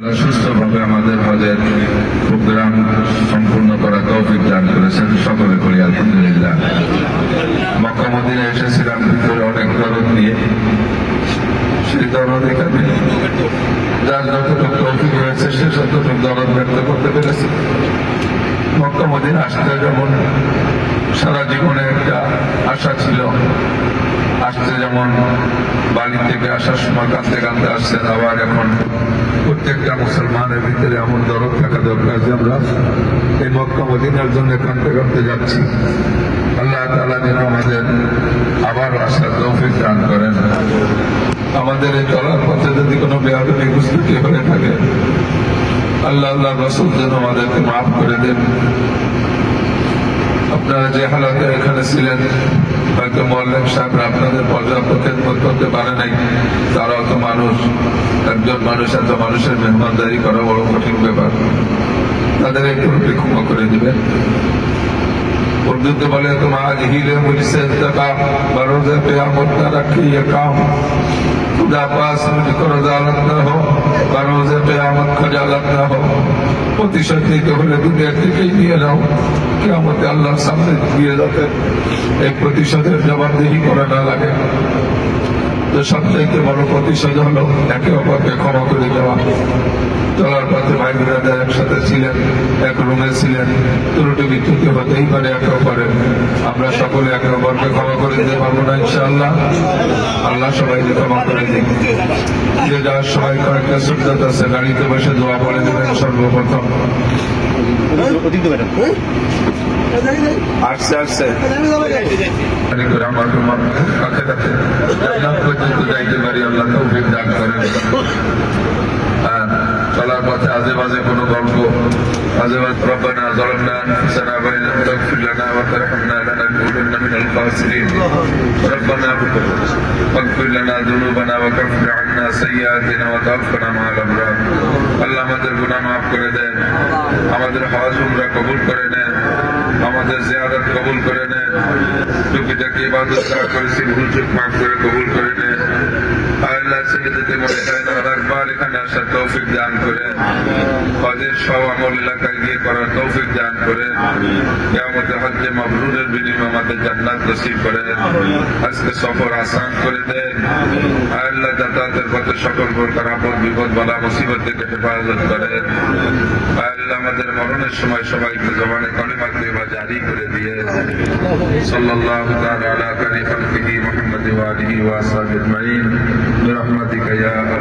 সুস্থভাবে আমাদের হজের প্রোগ্রাম সম্পূর্ণ করা তৌফিক দান করেছেন। সকলে করি আলহামদুলিল্লাহ। মক্কা মদিনে এসেছিলাম, ভিতরে অনেক দরদ নিয়ে। সেই দরদ যার যতটুকু তৌফিক হয়েছে, সে যতটুকু দরদ ব্যক্ত করতে পেরেছে। মক্কা মদিনে আসতে যেমন সারা জীবনে একটা আশা ছিল, আসতে যেমন থেকে আসার সময় কাঁদতে কাঁদতে আসছেন। আবার এখন প্রত্যেকটা মুসলমানের ভিতরে এমন দরদ থাকা দরকার যে আমরা এই মক্কা মদিনার জন্য কাঁদতে কাঁদতে যাচ্ছি। আল্লাহ তালা যেন আমাদের আবার আসার তৌফিক দান করেন। আমাদের এই চলার পথে যদি কোনো বেয়াদবি গুস্তুতি হয়ে থাকে, আল্লাহ আল্লাহ রসুল যেন আমাদেরকে মাফ করে দেন। আপনারা যে হালাতে এখানে ছিলেন, হয়তো মোল্লেম সাহেবরা আপনাদের পর্যাপ্ত খেদমত করতে পারে নাই। তারাও তো মানুষ, একজন মানুষ এত মানুষের মেহমানদারি করা বড় কঠিন ব্যাপার। তাদের একটু ক্ষমা করে দিবেন। উর্দুতে বলে তোমার আজ হিলে মুঝসে ইন্তকাম বরোজে কিয়ামত না রাখি ये काम खुदा पास मुझको रजालत न हो বরোজে কিয়ামত খজালত না हो প্রতিশোধ নিতে হলে দুনিয়া থেকেই নিয়ে নাও কিয়ামতে আল্লাহর সামনে দিয়ে যাতে এই প্রতিশোধের জবাবদিহি করা না লাগে তো সবচাইতে বড় প্রতিশোধ হলো একে অপরকে ক্ষমা করে দেওয়া চলার পথে ভাই বিরাজা একসাথে ছিলেন, এক রুমে ছিলেন ত্রুটি বিচ্যুতি হতেই পারে, একে অপরে আমরা সকলে একে অপরকে ক্ষমা করে দিতে পারব না, ইনশাআল্লাহ। আল্লাহ সবাইকে ক্ষমা করে দিন যে যাওয়ার সময় কয়েকটা সুন্দর আছে, গাড়িতে বসে দোয়া বলে দেবেন সর্বপ্রথম। আসছে আসছে। করে আল্লাহ তৌফিক দান করেন। চলার পথে আজেবাজে কোনো গল্প। আজেবাজ রব্বানা জলমনা সানা বাইন তাগফির লানা ওয়া তারহামনা লানাকুনান্না মিনাল খাসিরিন। রব্বানা ফাগফির লানা যুনুবানা ওয়া কাফির আন্না সাইয়্যাতিনা ওয়া তাওফানা মাআল আবরার আল্লাহ আমাদের গুনাহ maaf করে দেন। আমাদের হজ উমরা কবুল করে নেন। আমাদের জিয়ারত কবুল করে নেন। টুপিটাকে ইবাদত করেছি ভুল চুপ মাফ করে কবুল করে নেন। আল্লাহ ছেড়ে মনে এখানে আসার তৌফিক দান করেন হজের সব আমল এলাকায় গিয়ে করার তৌফিক দান করেন কেমতে হজ্জে মাবরুরের বিনিময়ে আমাদের জান্নাত নসিব করেন আজকে সফর আসান করে দেন আল্লাহ যাতায়াতের পথে সকল প্রকার আপদ বিপদ বালা মুসিবত থেকে হেফাজত করেন আল্লাহ আমাদের মরণের সময় সবাইকে জবানে কলিমা বা জারি করে দিয়ে সাল্লাল্লাহু তাআলা আলা খালি খালকিহি মুহাম্মদ ওয়া আলিহি ওয়া আসহাবিহি আজমাইন برحمتك يا ارحم الراحمين